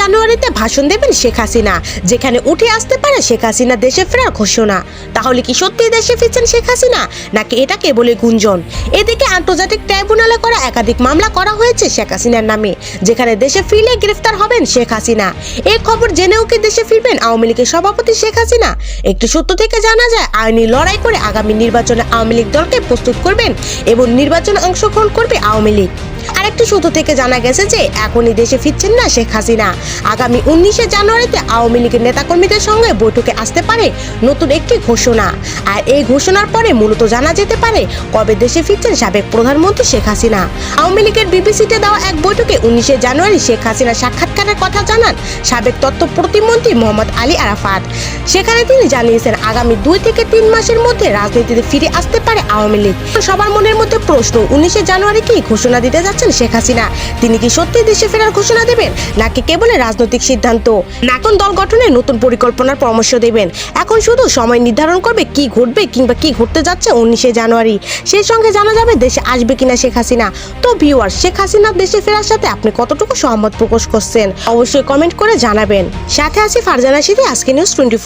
জানুয়ারিতে ভাষণ দেবেন শেখ হাসিনা। যেখানে উঠে আসতে পারে শেখ হাসিনা, দেশে ফেরার ঘোষণা। তাহলে কি সত্যি দেশে ফিরছেন শেখ হাসিনা? নাকি এটা কেবলই গুঞ্জন? এদিকে আন্তর্জাতিক ট্রাইব্যুনালে করা একাধিক মামলা করা হয়েছে শেখ হাসিনার নামে, যেখানে দেশে ফিরলে গ্রেফতার হবেন শেখ হাসিনা। এই খবর জেনেও কি দেশে ফিরবেন আওয়ামী লীগের সভাপতি শেখ হাসিনা? একটি সূত্র থেকে জানা যায়, আইনি লড়াই করে আগামী নির্বাচনে আওয়ামী লীগ দলকে প্রস্তুত করবেন এবং নির্বাচনে অংশগ্রহণ করবে আওয়ামী লীগ। আরেকটি সূত্র থেকে জানা গেছে যে এখনই দেশে ফিরছেন না শেখ হাসিনা। আগামী উনিশে জানুয়ারিতে আওয়ামী লীগের নেতাকর্মীদের সঙ্গে বৈঠকে আসতে পারে নতুন একটি ঘোষণা। আর এই ঘোষণার পরে মূলত জানা যেতে পারে কবে দেশে ফিরছেন সাবেক প্রধানমন্ত্রী শেখ হাসিনা। আওয়ামী লীগের বিবিসিতে দেওয়া এক বৈঠকে উনিশে জানুয়ারি শেখ হাসিনা সাক্ষাৎকারের কথা জানান সাবেক তথ্য প্রতিমন্ত্রী মোহাম্মদ আলী আরাফাত। সেখানে তিনি জানিয়েছেন, আগামী দুই থেকে তিন মাসের মধ্যে রাজনীতিতে ফিরে আসতে পারে আওয়ামী লীগ। সবার মনের মধ্যে প্রশ্ন, উনিশে জানুয়ারি কি ঘোষণা দিতে যাচ্ছেন শেখ হাসিনা? তিনি কি সত্যি দেশে ফেরার ঘোষণা দেবেন, নাকি কেবল রাজনৈতিক সিদ্ধান্ত? নাকি দল গঠনের নতুন পরিকল্পনার পরামর্শ দেবেন। এখন শুধু সময় নির্ধারণ করবে কি ঘটবে কিংবা কি ঘটতে যাচ্ছে উনিশে জানুয়ারি। সেই সঙ্গে জানা যাবে দেশে আসবে কিনা শেখ হাসিনা। তো ভিউয়ার শেখ হাসিনা দেশে ফেরার সাথে আপনি কতটুকু সহমত প্রকাশ করছেন? অবশ্যই কমেন্ট করে জানাবেন। সাথে আছি ফারজানা সিদ্ধি আজকে নিউজ টোয়েন্টি